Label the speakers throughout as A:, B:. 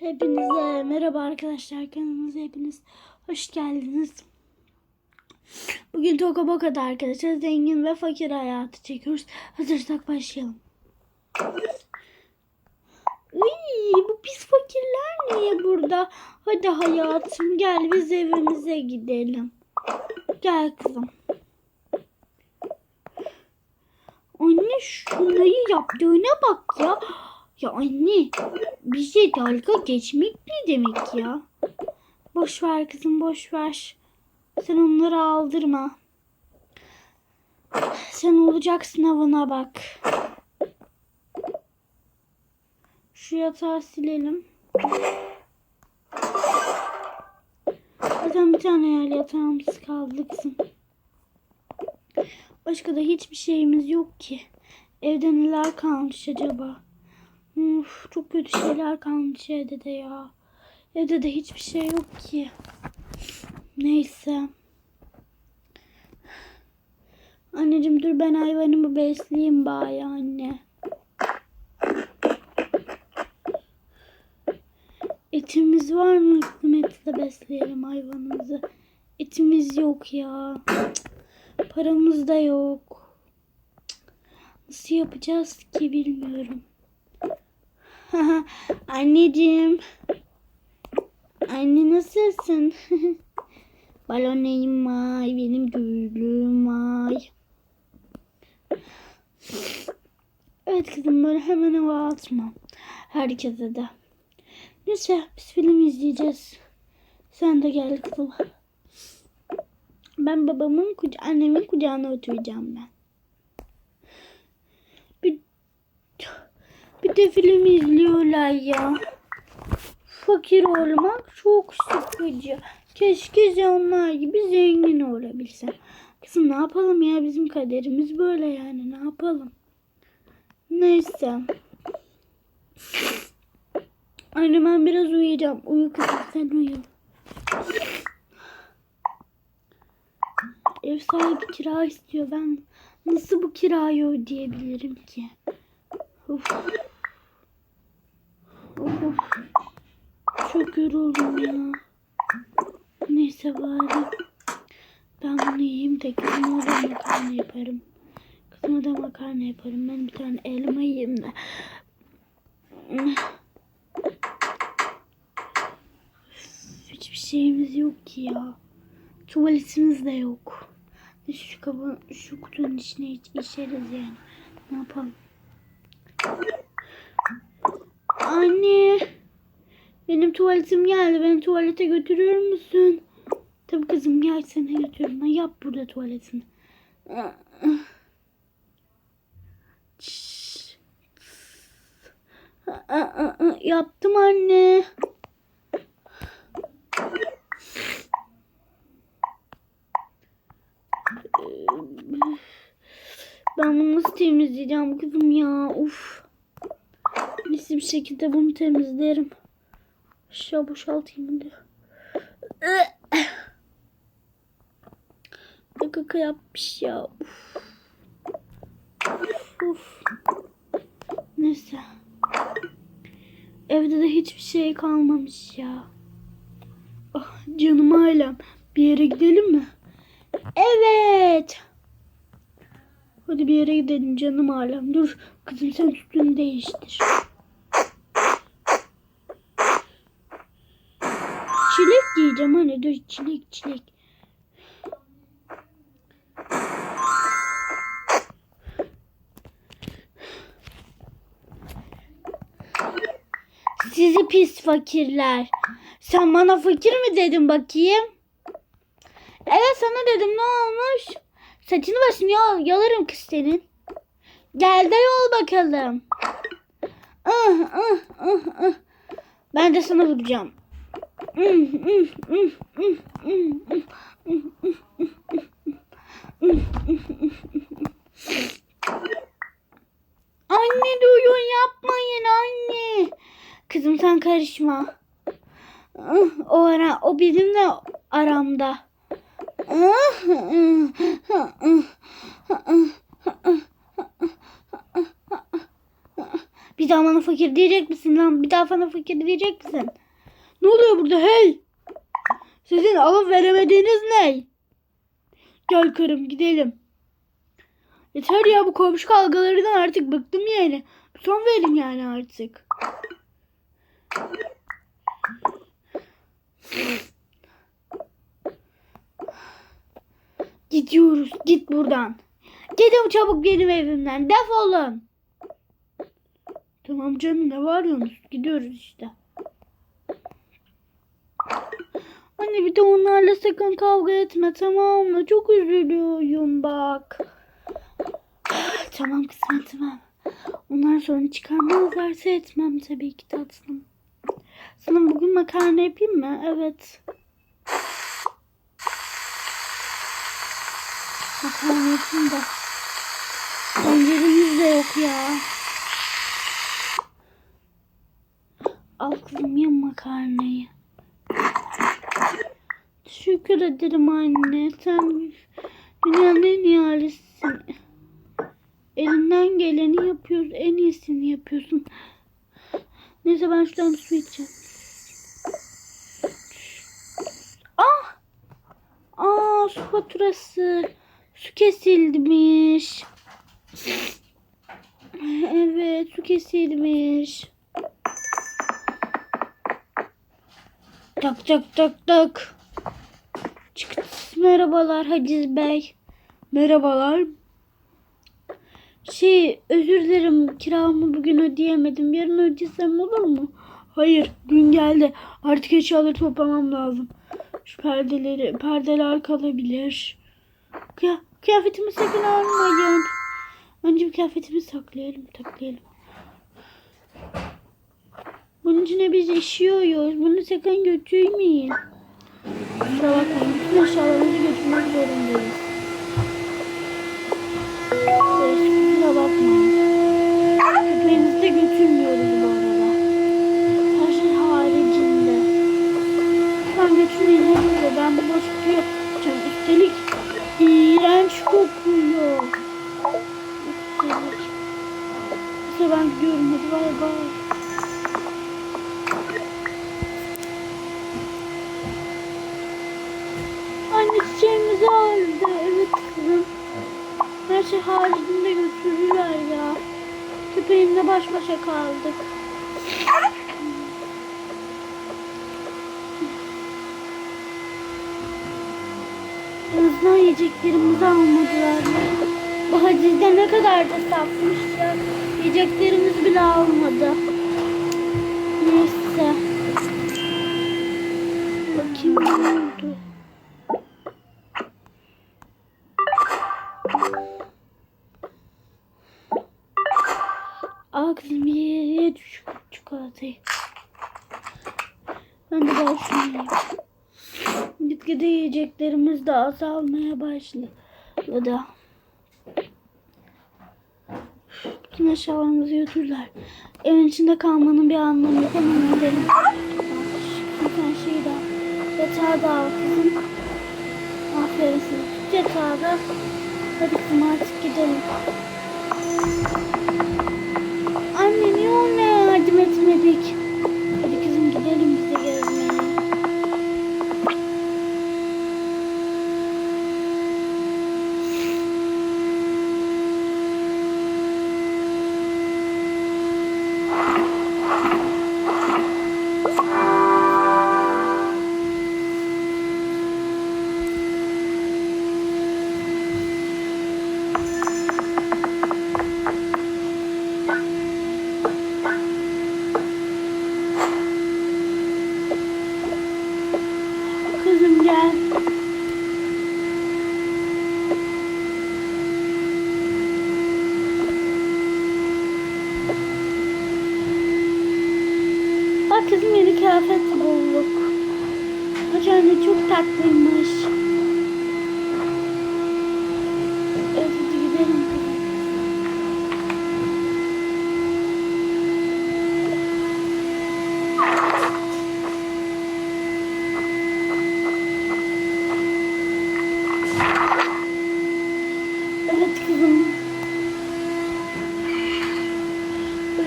A: Hepinize merhaba arkadaşlar kanalımıza hepiniz hoş geldiniz. Bugün Toka Boka'da arkadaşlar zengin ve fakir hayatı çekiyoruz. Hazırsak başlayalım. Uy, bu pis fakirler niye burada? Hadi hayatım gel biz evimize gidelim. Gel kızım. Anne şunları yaptığına bak ya. Ya anne bize dalga geçmek ne demek ya? Boş ver kızım boş ver. Sen onları aldırma. Sen olacak sınavına bak. Şu yatağı silelim. Zaten bir tane yer yatağımız kaldı kızım. Başka da hiçbir şeyimiz yok ki. Evde neler kalmış acaba? Uf, çok kötü şeyler kalmış evde de ya. Evde de hiçbir şey yok ki. Neyse. Anneciğim dur ben hayvanımı besleyeyim bari anne. Etimiz var mı? Kızım etle besleyelim hayvanımızı. Etimiz yok ya. Paramız da yok. Nasıl yapacağız ki bilmiyorum. Anneciğim. Anne nasılsın? Balon neyim var? Benim gülüm var. Evet kızım böyle hemen hava atma. Herkese de. Neyse biz film izleyeceğiz. Sen de gel kızım. Ben babamın, kuca annemin kucağına oturacağım ben. Bir bir de film izliyorlar ya. Fakir olmak çok sıkıcı. Keşke onlar gibi zengin olabilsem. Kızım ne yapalım ya bizim kaderimiz böyle yani ne yapalım. Neyse. Anne ben biraz uyuyacağım. Uyu kızım sen uyu. Ev sahibi kira istiyor. Ben nasıl bu kirayı ödeyebilirim ki? Of of. Yoruldum ya. Neyse bari. Ben bunu yiyeyim de kızıma da makarna yaparım. Kızıma da makarna yaparım. Ben bir tane elma yiyeyim de. Hiçbir şeyimiz yok ki ya. Tuvaletimiz de yok. Şu kabın, şu kutunun içine iç, içeriz yani. Ne yapalım? Anne. Benim tuvaletim geldi. Beni tuvalete götürür müsün? Tabii kızım gel seni götürürüm. Yap burada tuvaletini. Yaptım anne. Ben bunu nasıl temizleyeceğim kızım ya? Uf. Neyse bir şekilde bunu temizlerim. Aşağı boşaltayım da. Ne kaka yapmış ya. Uf. Uf. Neyse. Evde de hiçbir şey kalmamış ya. Ah, canım ailem. Bir yere gidelim mi? Evet. Hadi bir yere gidelim canım alem. Dur kızım sen üstünü değiştir. Çilek giyeceğim hani dur çilek çilek. Sizi pis fakirler. Sen bana fakir mi dedin bakayım? Evet sana dedim ne olmuş? Saçını başını yol, yolarım kız senin. Gel de yol bakalım. Ah, ah, ah, ah. Ben de sana vuracağım. Anne duyun yapmayın anne. Kızım sen karışma. O ara o bizimle aramda. Bir daha bana fakir diyecek misin lan? Bir daha bana fakir diyecek misin? Ne oluyor burada hey? Sizin alıp veremediğiniz ne? Gel karım gidelim. Yeter ya bu komşu kavgalarından artık bıktım yani. Son verin yani artık. Gidiyoruz. Git buradan. Gidin çabuk benim evimden. Defolun. Tamam canım ne bağırıyorsunuz? Gidiyoruz işte. Anne onlarla sakın kavga etme tamam mı? Çok üzülüyorum bak. tamam kızım tamam. Onlar sonra çıkarmazlarsa etmem tabii ki tatlım. Sana bugün makarna yapayım mı? Evet. Makarna yapayım da. Tenceremiz de yok ya. Al kızım ye makarnayı. Teşekkür ederim anne. Sen dünyanın en iyi ailesisin. Elinden geleni yapıyorsun. En iyisini yapıyorsun. Neyse ben şuradan su içeceğim. Ah! Aa su faturası. Su kesilmiş. Evet su kesilmiş. Tak tak tak tak. Merhabalar Haciz Bey. Merhabalar. Şey özür dilerim kiramı bugün ödeyemedim. Yarın ödesem olur mu? Hayır gün geldi. Artık eşyaları toplamam lazım. Şu perdeleri, perdeler kalabilir. Kıya, kıyafetimi sakın almayın. Önce bir kıyafetimi saklayalım, saklayalım. Bunun içine biz işiyoruz. Bunu sakın götürmeyin. Kusura bakmayın. Bütün eşyalarımızı götürmek zorundayız. Kusura bakmayın. Köpeğimizi de götürmüyoruz bu arada. Her şey haricinde. Lütfen götürmeyin hadi ben bu bulaşıkçı yapacağım. Üstelik iğrenç kokuyor. Üstelik. Ben gidiyorum hadi bay bay. Anne çiçeğimizi aldı. Evet kızım. Her şey haricinde götürürler ya. Köpeğimle baş başa kaldık. En yiyeceklerimizi almadılar. Bu hacizde ne kadar da safmış ya. Yiyeceklerimiz bile almadı. Gitgide yiyeceklerimiz de azalmaya başladı. Bütün eşyalarımızı götürdüler. Evin içinde kalmanın bir anlamı yok. Hemen gidelim. Bir tane şey daha. Yatağı da al. Aferin. Tut yatağı da. Hadi kızım artık gidelim.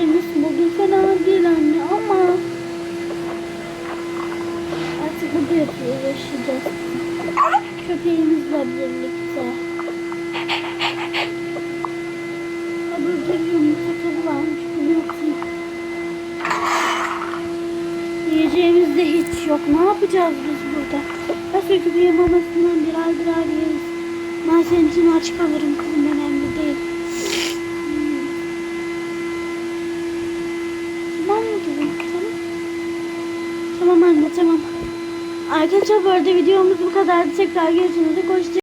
A: Birimiz bugün fena değil anne ama artık bu yapıyor yaşayacağız. Köpeğimizle birlikte. Burada bir yumurta varmış. Bunu de hiç yok. Ne yapacağız biz burada? Nasıl köpeğin mamasından birer birer yeriz. Ben senin için aç kalırım kızım. Arkadaşlar bu arada videomuz bu kadardı. Tekrar görüşürüz. Hoşçakalın.